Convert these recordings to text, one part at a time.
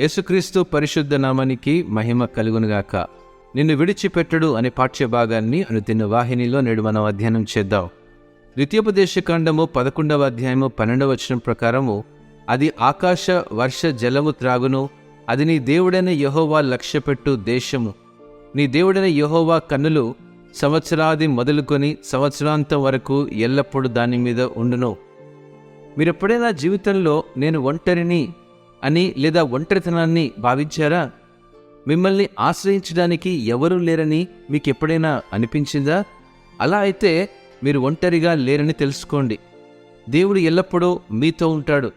యేసుక్రీస్తు పరిశుద్ధ నామానికి మహిమ కలుగునుగాక. నిన్ను విడిచిపెట్టడు అనే పాఠ్య భాగాన్ని అనుదిన వాహినిలో నేడు మనం అధ్యయనం చేద్దాం. ద్వితీయోపదేశకాండము పదకొండవ అధ్యాయము పన్నెండవ వచనం ప్రకారము అది ఆకాశ వర్ష జలము త్రాగును అది నీ దేవుడైన యహోవా లక్ష్యపెట్టు దేశము. నీ దేవుడైన యహోవా కన్నులు సంవత్సరాది మొదలుకొని సంవత్సరాంతం వరకు ఎల్లప్పుడూ దాని మీద ఉండును. మీరు ఎప్పుడైనా జీవితంలో నేను ఒంటరిని అని లేదా ఒంటరితనాన్ని భావించారా? మిమ్మల్ని ఆశ్రయించడానికి ఎవరూ లేరని మీకు ఎప్పుడైనా అనిపించిందా? అలా అయితే మీరు ఒంటరిగా లేరని తెలుసుకోండి. దేవుడు ఎల్లప్పుడూ మీతో ఉంటాడు.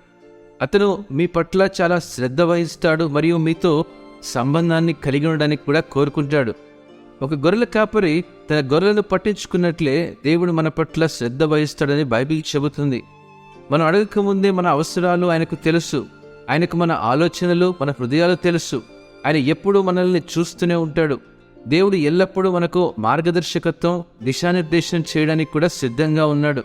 అతను మీ పట్ల చాలా శ్రద్ధ వహిస్తాడు మరియు మీతో సంబంధాన్ని కలిగి ఉండడానికి కూడా కోరుకుంటాడు. ఒక గొర్రెల కాపరి తన గొర్రెలను పట్టించుకున్నట్లే దేవుడు మన పట్ల శ్రద్ధ వహిస్తాడని బైబిల్ చెబుతుంది. మనం అడగక ముందే మన అవసరాలు ఆయనకు తెలుసు. ఆయనకు మన ఆలోచనలు మన హృదయాలు తెలుసు. ఆయన ఎప్పుడూ మనల్ని చూస్తూనే ఉంటాడు. దేవుడు ఎల్లప్పుడూ మనకు మార్గదర్శకత్వం దిశానిర్దేశం చేయడానికి కూడా సిద్ధంగా ఉన్నాడు.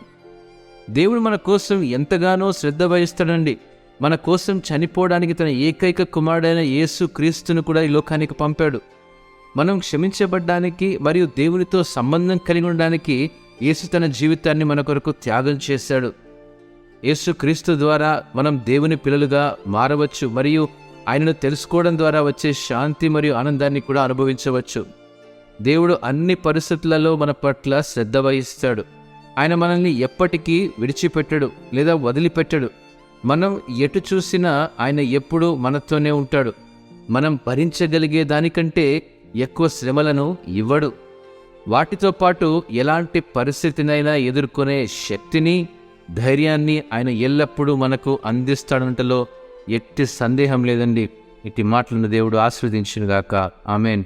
దేవుడు మన కోసం ఎంతగానో శ్రద్ధ వహిస్తాడండి. మన కోసం చనిపోవడానికి తన ఏకైక కుమారుడైన యేసు క్రీస్తును కూడా ఈ లోకానికి పంపాడు. మనం క్షమించబడ్డానికి మరియు దేవునితో సంబంధం కలిగి ఉండడానికి యేసు తన జీవితాన్ని మన కొరకు త్యాగం చేశాడు. యేసుక్రీస్తు ద్వారా మనం దేవుని పిల్లలుగా మారవచ్చు మరియు ఆయనను తెలుసుకోవడం ద్వారా వచ్చే శాంతి మరియు ఆనందాన్ని కూడా అనుభవించవచ్చు. దేవుడు అన్ని పరిస్థితులలో మన పట్ల శ్రద్ధ వహిస్తాడు. ఆయన మనల్ని ఎప్పటికీ విడిచిపెట్టడు లేదా వదిలిపెట్టడు. మనం ఎటు చూసినా ఆయన ఎప్పుడూ మనతోనే ఉంటాడు. మనం భరించగలిగే దానికంటే ఎక్కువ శ్రమలను ఇవ్వడు. వాటితో పాటు ఎలాంటి పరిస్థితినైనా ఎదుర్కొనే శక్తిని ధైర్యాన్ని ఆయన ఎల్లప్పుడూ మనకు అందిస్తాడంటలో ఎట్టి సందేహం లేదండి. ఇట్టి మాటలను దేవుడు ఆస్వాదించునుగాక ఆమెన్.